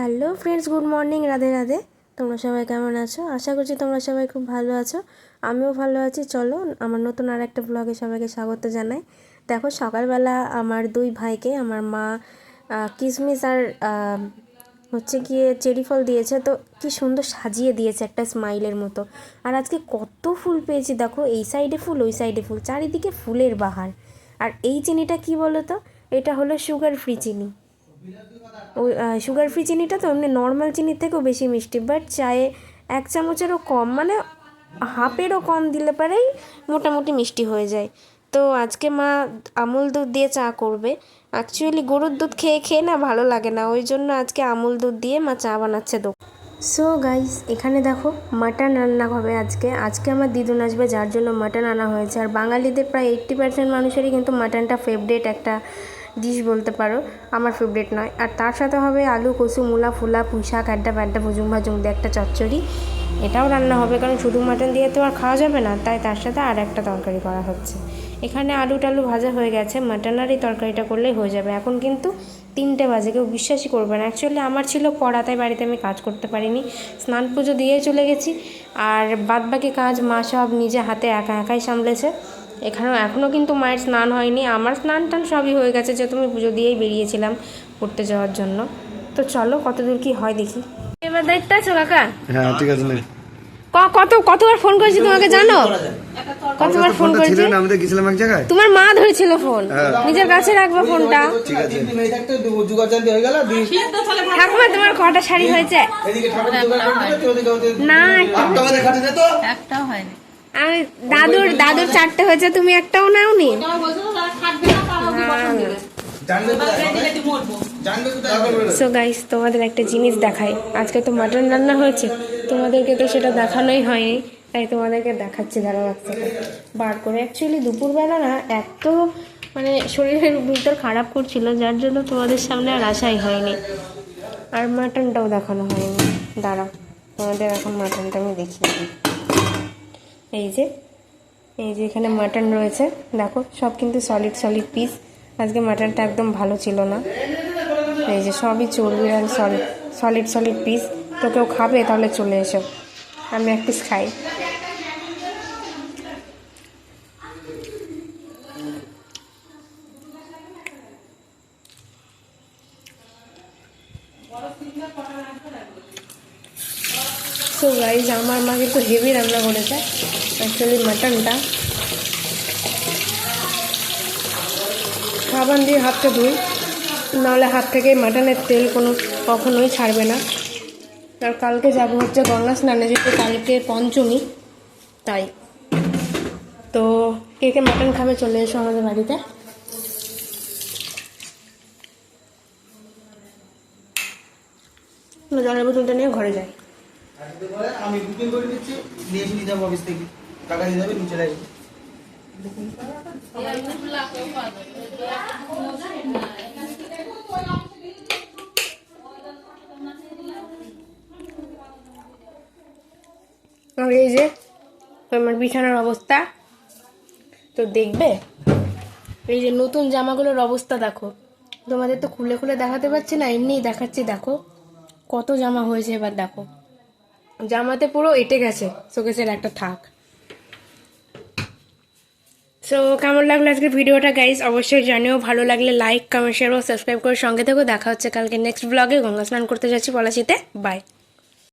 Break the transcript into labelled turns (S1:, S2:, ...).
S1: Hello friends, good morning, Radhe Radhe. তোমরা সবাই কেমন আছো? আশা করছি তোমরা সবাই খুব ভালো আছো। আমিও ভালো আছি। চলো, আমার নতুন আর একটা ব্লগে সবাইকে স্বাগত জানাই। দেখো, সকালবেলা আমার দুই ভাইকে, আমার মা কিসমিস আর হচ্ছে গিয়ে চেরি ফল দিয়েছে। তো কি সুন্দর সাজিয়ে দিয়েছে একটা স্মাইলের মতো। আর আজকে কত ফুল পেয়েছি দেখো, এই সাইডে ফুল, ওই সাইডে ফুল। চারিদিকে ফুলের বাহার। আর এই চিনিটা কি বলো তো এটা হলো সুগার ফ্রি চিনি। সুগার ফ্রি চিনিটা তো এমনি নর্মাল চিনির থেকেও বেশি মিষ্টি বাট চায়ে এক চামচেরও কম মানে হাফেরও কম দিলে পরেই মোটামুটি মিষ্টি হয়ে যায়। তো আজকে মা আমুল দুধ দিয়ে চা করবে। অ্যাকচুয়ালি গরুর দুধ খেয়ে খেয়ে না ভালো লাগে না, ওই জন্য আজকে আমুল দুধ দিয়ে মা চা বানাচ্ছে দো সো গাইস এখানে দেখো মাটন রান্না হবে আজকে। আজকে আমার দিদুন আসবে, যার জন্য মাটন আনা হয়েছে। আর বাঙালিদের প্রায় এইট্টি পার্সেন্ট মানুষেরই কিন্তু মাটনটা ফেভারেট একটা ডিশ বলতে পারো, আমার ফেভারিট নয়। আর তার সাথে হবে আলু, কচু, মূলা, ফুলা পুঁই শাক আড্ডা ব্যাড্ডা ভুজুং ভাজুং দিয়ে একটা চচ্চড়ি। এটাও রান্না হবে, কারণ শুধু মাটন দিয়ে তো আর খাওয়া যাবে না, তাই তার সাথে আর একটা তরকারি করা হচ্ছে। এখানে আলু টালু ভাজা হয়ে গেছে মাটন আর এই তরকারিটা করলেই হয়ে যাবে। এখন কিন্তু তিনটে বাজে, কেউ বিশ্বাসই করবে না। অ্যাকচুয়ালি আমার ছিল পড়া, তাই বাড়িতে আমি কাজ করতে পারিনি। স্নান পুজো দিয়ে চলে গেছি, আর বাদবাকি কাজ মা সব নিজে হাতে একা একাই সামলেছে। এখানেও এখনও কিন্তু মায়ের স্নান হয়নি। আমার স্নান টান সবই হয়ে গেছে যেহেতু আমি পুজো দিয়েই বেরিয়েছিলাম পড়তে যাওয়ার জন্য। তো চলো কতদূর কি হয় দেখি। এবার দায়িত্ব আছো কাকা?
S2: হ্যাঁ ঠিক আছে
S1: কত কতবার ফোন করেছি তোমাকে জানো? কতবার ফোন করেছি?
S2: আমি তো গেছিলাম এক জায়গায়।
S1: তোমার মা ধরেছিল ফোন। নিজের কাছে রাখব ফোনটা।
S2: ঠিক আছে।
S3: হয়ে গেল
S1: ঠাকুমা তোমার কটা শাড়ি হয়েছে? না
S4: একটাও হয়নি।
S1: আমি দাদুর দাদুর চারটে হয়েছে তুমি একটাও নাওনি?
S3: জানবে তো জানবে তো তারপর
S1: সো গাইস তোমাদের একটা জিনিস দেখাই। আজকে তো মাটন রান্না হয়েছে। তোমাদেরকে তো সেটা দেখানোই হয়নি। তাই তোমাদেরকে দেখাচ্ছি দাঁড়াও এক বার করে অ্যাকচুয়ালি দুপুরবেলা না এত মানে শরীরের ভিতর খারাপ করছিল যার জন্য তোমাদের সামনে আর আসাই হয়নি। আর মাটনটাও দেখানো হয়নি। দাঁড়াও তোমাদের এখন মাটনটা আমি দেখিয়ে দিই। এই যে এই যে এখানে মাটন রয়েছে। দেখো, সব কিন্তু সলিড সলিড পিস আজকে মাটনটা একদম ভালো ছিল না। এই যে সবই চর্বির আর সলিড সলিড সলিড পিস তো কেউ খাবে, তাহলে চলে এসো। আমি এক পিস খাই। সো গাইজ আমার মা কিন্তু হেভি রান্না করেছে। অ্যাকচুয়ালি মাটনটা সাবান দিয়ে হাতটা ধুই। নাহলে হাত থেকে মাটনের তেল কোনো কখনোই ছাড়বে না। আর কালকে যাব হচ্ছে গঙ্গা স্নানে, যেহেতু কালকে পঞ্চমী, তাই। তো কে কে মাটন খাবে চলে এসো আমাদের বাড়িতে। জলের বোতলটা নিয়ে ঘরে যাই।
S3: আমি বুকিং করে দিচ্ছি, নিয়ে যাব অফিস থেকে। টাকা দিয়ে যাবে নিচে
S1: আর এই যে আমার বিছানার অবস্থা। তো দেখবে, এই যে নতুন জামাগুলোর অবস্থা দেখো। তোমাদের তো খুলে খুলে দেখাতে পারছি না, এমনিই দেখাচ্ছি, দেখো। কত জামা হয়েছে এবার দেখো। জামাতে পুরো এটে গেছে, শোকেসের একটা থাক। সো কেমন লাগল আজকের ভিডিওটা গাইজ অবশ্যই জানিও। ভালো লাগলে লাইক কমেন্ট শেয়ার ও সাবস্ক্রাইব করে সঙ্গে থেকেও দেখা হচ্ছে কালকে নেক্সট ব্লগে গঙ্গা স্নান করতে যাচ্ছি পলাশিতে। বাই